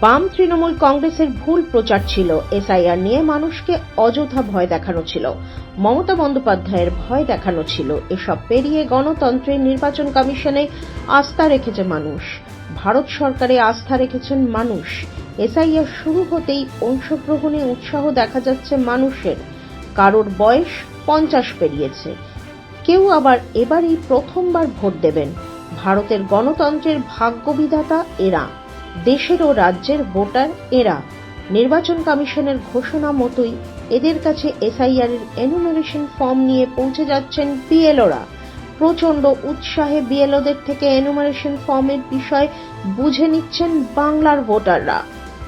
বাম তৃণমূল কংগ্রেসের ভুল প্রচার ছিল। এসআইআর নিয়ে মানুষকে অযথা ভয় দেখানো ছিল। মমতা বন্দ্যোপাধ্যায়ের ভয় দেখানো ছিল। এসব পেরিয়ে গণতন্ত্রের নির্বাচন কমিশনে আস্থা রেখেছে মানুষ। ভারত সরকারে আস্থা রেখেছেন মানুষ। এসআইআর শুরু হতেই অংশগ্রহণে উৎসাহ দেখা যাচ্ছে মানুষের। কারোর বয়স পঞ্চাশ পেরিয়েছে। কেউ আবার এবারই প্রথমবার ভোট দেবেন। ভারতের গণতন্ত্রের ভাগ্যবিধাতা এরা। দেশের ও রাজ্যের ভোটার এরা। নির্বাচন কমিশনের ঘোষণা মতোই এদের কাছে এসআইআর এর এনুমারেশন ফর্ম নিয়ে পৌঁছে যাচ্ছেন বিএলওরা। প্রচণ্ড উৎসাহে বিএলওদের থেকে এনুমারেশন ফর্মের বিষয় বুঝে নিচ্ছেন বাংলার ভোটাররা।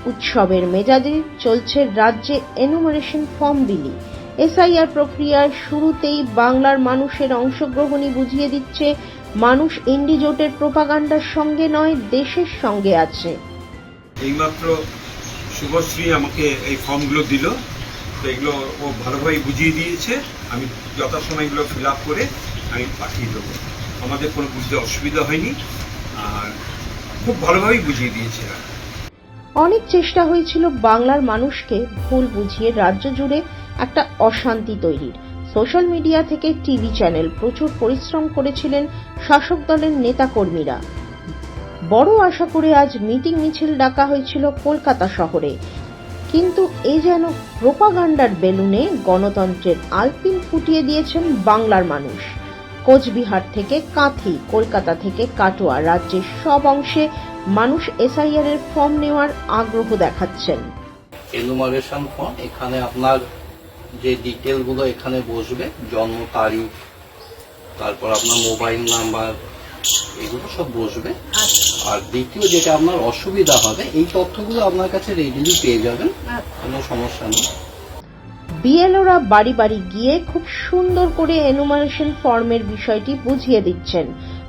উৎসবের মেজাজে চলছে রাজ্যে এনুমারেশন ফর্ম বিলি। এসআইআর প্রক্রিয়ার শুরুতেই বাংলার মানুষের অংশগ্রহণই বুঝিয়ে দিচ্ছে মানুষ ইন্ডিজোটের প্রোপাগান্ডার সঙ্গে নয় দেশের সঙ্গে আছে। এইমাত্র শুভশ্রী আমাকে এই ফর্মগুলো দিল। তো এগুলো ও ভালোভাবে বুঝিয়ে দিয়েছে। আমি যথাসময় এগুলো ফিল আপ করে আমি পাঠিয়ে দেবো। আমাদের কোনো বুঝতে অসুবিধা হয়নি। আর খুব ভালোভাবেই বুঝিয়ে দিয়েছে। অনেক চেষ্টা হয়েছিল বাংলার মানুষকে ভুল বুঝিয়ে রাজ্য জুড়ে একটা অশান্তি তৈরির। সোশ্যাল মিডিয়া থেকে টিভি চ্যানেল প্রচুর পরিশ্রম করেছিলেন শাসক দলের নেতাকর্মীরা। বড় আশা করে আজ মিটিং মিছিল ডাকা হয়েছিল কলকাতা শহরে। কিন্তু এ যেন প্রোপাগান্ডার বেলুনে গণতন্ত্রের আলপিন ফুটিয়ে দিয়েছেন বাংলার মানুষ। কোচবিহার থেকে কাঁথি, কলকাতা থেকে কাটোয়া রাজ্যের সব অংশে মানুষ এসআইআর এর ফর্ম নেওয়ার আগ্রহ দেখাচ্ছেন। এখানে আপনার যে ডিটেলগুলো এখানে বসবে জন্ম তারিখ তারপর আপনার মোবাইল নাম্বার এগুলো সব বসবে। আর দ্বিতীয় যেটা আপনার অসুবিধা হবে এই তথ্যগুলো আপনার কাছে রেডিলি পেয়ে যাবেন। কোনো সমস্যা নেই। বিএলওরা বাড়ি বাড়ি গিয়ে খুব সুন্দর করে এনুমারেশন ফর্মের বিষয়টি বুঝিয়ে দিচ্ছেন।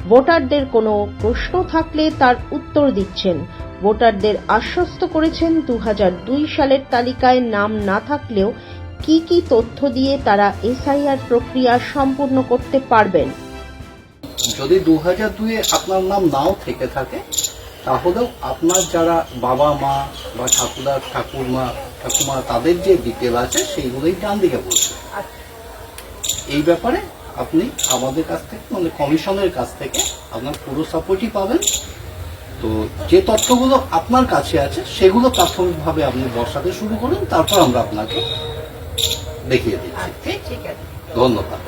ভোটারদের কোনো প্রশ্ন থাকলে তার উত্তর দিচ্ছেন। ভোটারদের আশ্বস্ত করেছেন দু হাজার দুই সালের তালিকায় নাম না থাকলেও কি কি তথ্য দিয়ে তারা এসআইআর প্রক্রিয়া সম্পূর্ণ করতে পারবেন? যদি দু হাজার দুয়ে আপনার নাম নাও থেকে থাকে, তাহলেও আপনার যারা বাবা মা বা ঠাকুরদা ঠাকুরমা, ঠাকুমা, তাদের যে ডিটেল আছে, সেইগুলোই ডান দিকে বলছে। এই ব্যাপারে আপনি আমাদের কাছ থেকে মানে কমিশনের কাছ থেকে আপনার পুরো সাপোর্টই পাবেন। তো যে তথ্যগুলো আপনার কাছে আছে, সেগুলো প্রাথমিকভাবে আপনি বসাতে শুরু করুন, তারপর আমরা আপনাকে দেখিয়ে দিচ্ছি। ধন্যবাদ।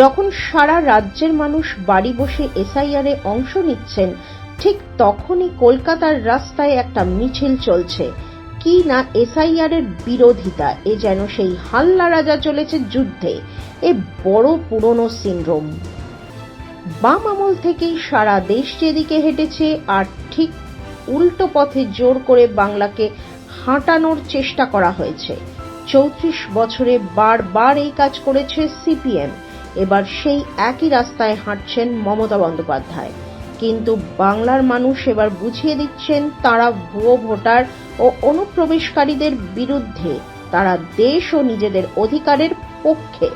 যখন সারা রাজ্যের মানুষ বাড়ি বসে এসআইআর এ অংশ নিচ্ছেন ঠিক তখনই কলকাতার রাস্তায় একটা মিছিল চলছে। কি না এসআইআর এর বিরোধিতা এ যেন সেই হাল্লা রাজা চলেছে যুদ্ধে এ বড় পুরনো সিনড্রোম। বাম আমল থেকেই সারা দেশ যেদিকে হেঁটেছে আর ঠিক উল্টো পথে জোর করে বাংলাকে হাঁটানোর চেষ্টা করা হয়েছে। চৌত্রিশ বছরে বারবার এই কাজ করেছে সিপিএম। এবার সেই একই রাস্তায় হাঁটছেন মমতা বন্দ্যোপাধ্যায়। কিন্তু বাংলার মানুষ এবার বুঝিয়ে দিচ্ছেন, তারা ভুয়ো ভোটার ও অনুপ্রবেশকারীদের বিরুদ্ধে, তারা দেশ ও নিজেদের অধিকারের পক্ষে।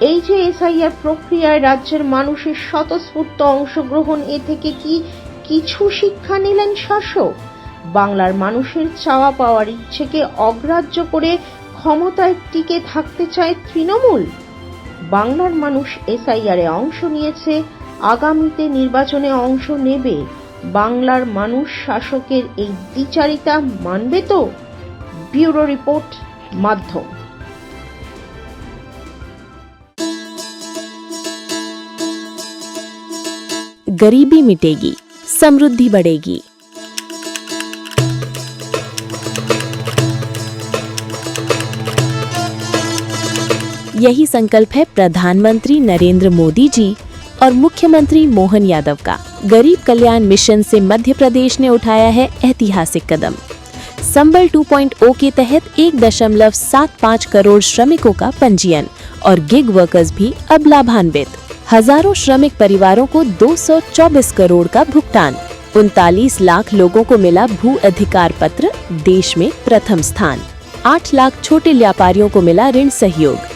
এই যে এসআইআর প্রক্রিয়ায় রাজ্যের মানুষের স্বতঃস্ফূর্ত অংশগ্রহণ, এ থেকে কি কিছু শিক্ষা নিলেন শাসক? বাংলার মানুষের চাওয়া পাওয়ার ইচ্ছেকে অগ্রাহ্য করে ক্ষমতায় টিকে থাকতে চায় তৃণমূল বাংলার মানুষ এসআইআর এ অংশ নিয়েছে আগামীতে নির্বাচনে অংশ নেবে বাংলার মানুষ শাসকের এই দ্বিচারিতা মানবে তো ব্যুরো রিপোর্ট মাধ্যম गरीबी मिटेगी समृद्धि बढ़ेगी यही संकल्प है प्रधानमंत्री नरेंद्र मोदी जी और मुख्यमंत्री मोहन यादव का। गरीब कल्याण मिशन से मध्य प्रदेश ने उठाया है ऐतिहासिक कदम। संबल 2.0 के तहत एक दशमलव सात पाँच करोड़ श्रमिकों का पंजीयन और गिग वर्कर्स भी अब लाभान्वित। हज़ारों श्रमिक परिवारों को 224 करोड़ का भुगतान। उनतालीस लाख लोगों को मिला भू अधिकार पत्र, देश में प्रथम स्थान। आठ लाख छोटे व्यापारियों को मिला ऋण सहयोग।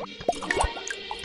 やった!